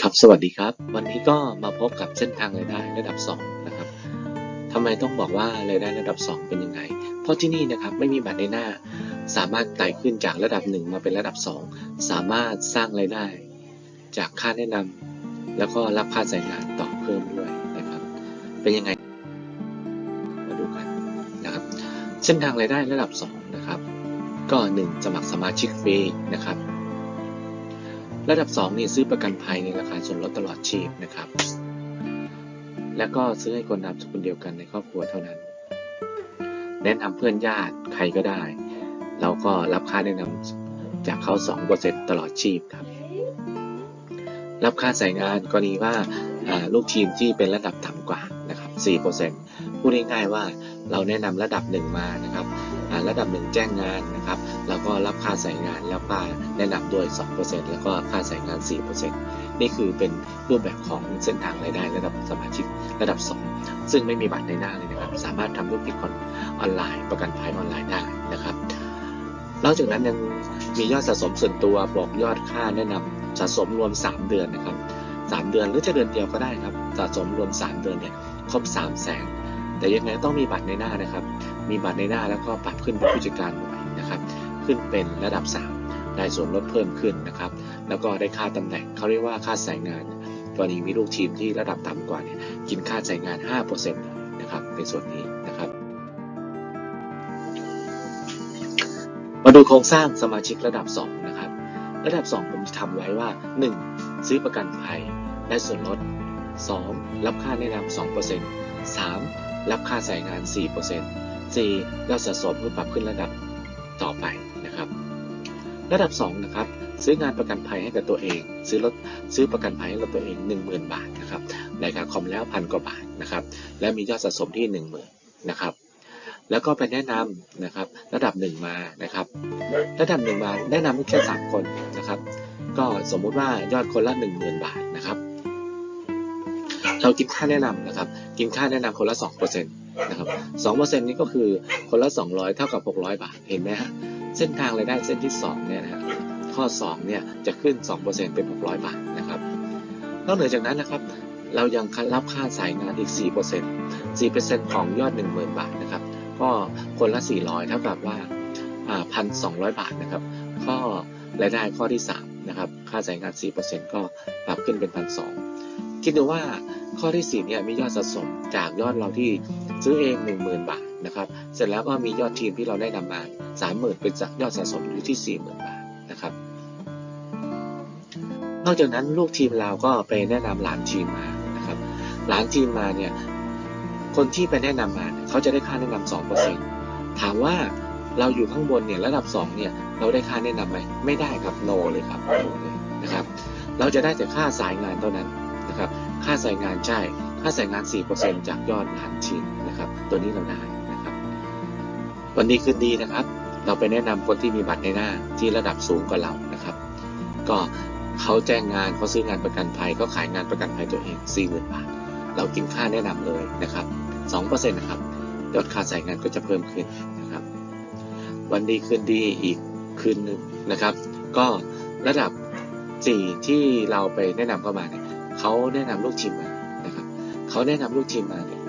ครับสวัสดีครับ วันนี้ก็มาพบกับเส้นทางรายได้ระดับ 2 นะครับทำไมต้องบอกว่ารายได้ระดับ 2 เป็นยังไง เพราะที่นี่นะครับไม่มีบัตรในหน้า สามารถไต่ขึ้นจากระดับ 1 มาเป็นระดับ 2 สามารถสร้างรายได้ จากค่าแนะนำแล้วก็รับค่าใช้งานต่อเพิ่มด้วยนะครับ เป็นยังไง มาดูกันนะครับ เส้นทางรายได้ระดับ 2 นะครับ ก็ 1 สมัครสมาชิกฟรีนะครับ ระดับ 2 นี่ซื้อประกันภัยในราคาส่วนลดตลอดชีพนะครับ แล้วก็ซื้อให้คนนามสกุลเดียวกันในครอบครัวเท่านั้น แนะนำเพื่อนญาติใครก็ได้ เราก็รับค่าแนะนำจากเขา2%ตลอดชีพครับ รับค่าใส่งานกรณีว่าอ่าลูกทีมที่เป็นระดับต่ำกว่านะครับ4%พูดง่ายๆว่า เราแนะนำระดับหนึ่งมานะครับระดับหนึ่งแจ้งงานนะครับเราก็รับค่าใส่งานแล้วค่าแนะนำด้วย 2%แล้วก็ค่าใส่งาน 4%นี่คือเป็นรูปแบบของเส้นทางรายได้ระดับสมาชิกระดับ 2 ซึ่งไม่มีบัตรในหน้าเลยนะครับ สามารถทำธุรกิจออนไลน์ประกันภัยออนไลน์ได้นะครับนอกจากนั้นยังมียอดสะสมส่วนตัวบอกยอดค่าแนะนำสะสมรวม 3 เดือนนะครับ 3 เดือนหรือจะเดือนเดียวก็ได้ครับสะสมรวม 3 เดือนเนี่ยครบ3 0 0แสน แต่ยังไงต้องมีบัตรในหน้านะครับ มีบัตรในหน้าแล้วก็ปรับขึ้นเป็นผู้จัดการหน่วยนะครับ ขึ้นเป็นระดับ 3 ได้ส่วนลดเพิ่มขึ้นนะครับ แล้วก็ได้ค่าตำแหน่งเขาเรียกว่าค่าใส่งาน กรณีมีลูกทีมที่ระดับต่ำกว่าเนี่ยกินค่าใส่งาน 5%นะครับในส่วนนี้นะครับ มาดูโครงสร้างสมาชิกระดับ 2 นะครับ ระดับ 2 ผมจะทำไว้ว่า 1. ซื้อประกันภัยได้ส่วนลด 2. รับค่าแนะนำ2% 3. รับค่าใส่งาน 4% 4. ยอดสะสมเพื่อปรับขึ้นระดับต่อไปนะครับ ระดับ 2 นะครับ ซื้องานประกันภัยให้กับตัวเอง ซื้อรถซื้อประกันภัยให้กับตัวเอง 10,000 บาทนะครับรายการคอมแล้วพันกว่าบาทนะครับ และมียอดสะสมที่ 10,000นะครับ แล้วก็ไปแนะนำนะครับ ระดับหนึ่งมานะครับ ระดับหนึ่งมาแนะนำแค่สามคนนะครับ ก็สมมุติว่ายอดคนละหนึ่งหมื่นบาท เรากินค่าแนะนำนะครับ กินค่าแนะนำคนละสองเปอร์เซ็นต์นะครับสองเปอร์เซ็นต์นี้ก็คือคนละสองร้อยเท่ากับหกร้อยบาท เห็นไหมฮะ เส้นทางรายได้เส้นที่สองเนี่ยนะฮะ ข้อสองเนี่ยจะขึ้นสองเปอร์เซ็นต์เป็นหกร้อยบาทนะครับนอกเหนือจากนั้นนะครับ เรายังรับค่าสายงานอีกสี่เปอร์เซ็นต์สี่เปอร์เซ็นต์ของยอดหนึ่งหมื่นบาทนะครับ ก็คนละสี่ร้อยเท่ากับว่าพันสองร้อยบาทนะครับ ข้อรายได้ข้อที่สามนะครับ ค่าจ่ายงานสี่เปอร์เซ็นต์ก็ปรับขึ้นเป็นพันสอง คิดดูว่าข้อที่สี่เนี่ยมียอดสะสมจากยอดเราที่ซื้อเองหนึ่งหมื่นบาทนะครับ เสร็จแล้วก็มียอดทีมที่เราได้นำมาสามหมื่นเป็นจากยอดสะสมอยู่ที่สี่หมื่นบาทนะครับ นอกจากนั้นลูกทีมเราก็ไปแนะนำหลานทีมมานะครับ หลานทีมมาเนี่ยคนที่ไปแนะนำมาเเขาจะได้ค่าแนะนำสองเปอร์เซ็นถามว่าเราอยู่ข้างบนเนี่ยระดับสองเนี่ยเราได้ค่าแนะนำไหมไม่ได้ครับ no เลยครับ no เลยนะครับ เราจะได้แต่ค่าสายงานเท่านั้น นะครับ ค่าใสายงานใช่ ค่าใสายงาน 4%จากยอดหลานทีมนะครับ ตัวนี้เราได้นะครับ วันดีคืนดีนะครับ เราไปแนะนำคนที่มีบัตรในหน้าที่ระดับสูงกว่าเรานะครับ ก็เขาแจ้งงานเขาซื้องานประกันภัยก็ขายงานประกันภัยตัวเอง 40,000 บาท เรากินค่าแนะนำเลยนะครับ 2%นะครับยอดค่าใส่งานก็จะเพิ่มขึ้นนะครับ วันดีคืนดีอีกคืนหนึ่งนะครับ ก็ระดับ 4 ที่เราไปแนะนำเข้ามาเนี่ย เขาแนะนำลูกทีมมานะครับเขาแนะนำลูกทีมมาเนี่ย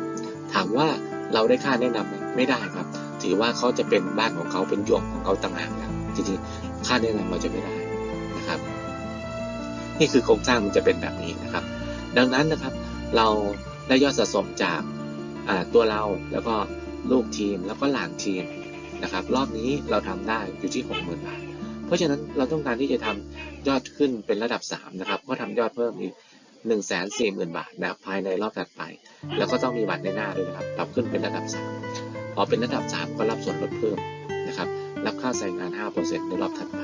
ถามว่าเราได้ค่าแนะนำไหมไม่ได้ครับ ถือว่าเขาจะเป็นบ้านของเขาเป็นยวกของเขาต่างหากแล้วจริงๆค่าแนะนำเราจะไม่ได้นะครับ นี่คือโครงสร้างมันจะเป็นแบบนี้นะครับ ดังนั้นนะครับ เราได้ยอดสะสมจากตัวเราแล้วก็ลูกทีมแล้วก็หลานทีมนะครับรอบนี้เราทำได้อยู่ที่หกหมื่นบาทเพราะฉะนั้นเราต้องการที่จะทำยอดขึ้นเป็นระดับสามนะครับ ก็ทำยอดเพิ่มอีก หนึ่งแสนสี่หมื่นบาทนะครับภายในรอบถัดไป แล้วก็ต้องมีบัตรในหน้าด้วยนะครับปรับขึ้นเป็นระดับสามพอเป็นระดับสามก็รับส่วนลดเพิ่มนะครับรับค่าใส่งานห้าเปอร์เซ็นต์ในรอบถัดไป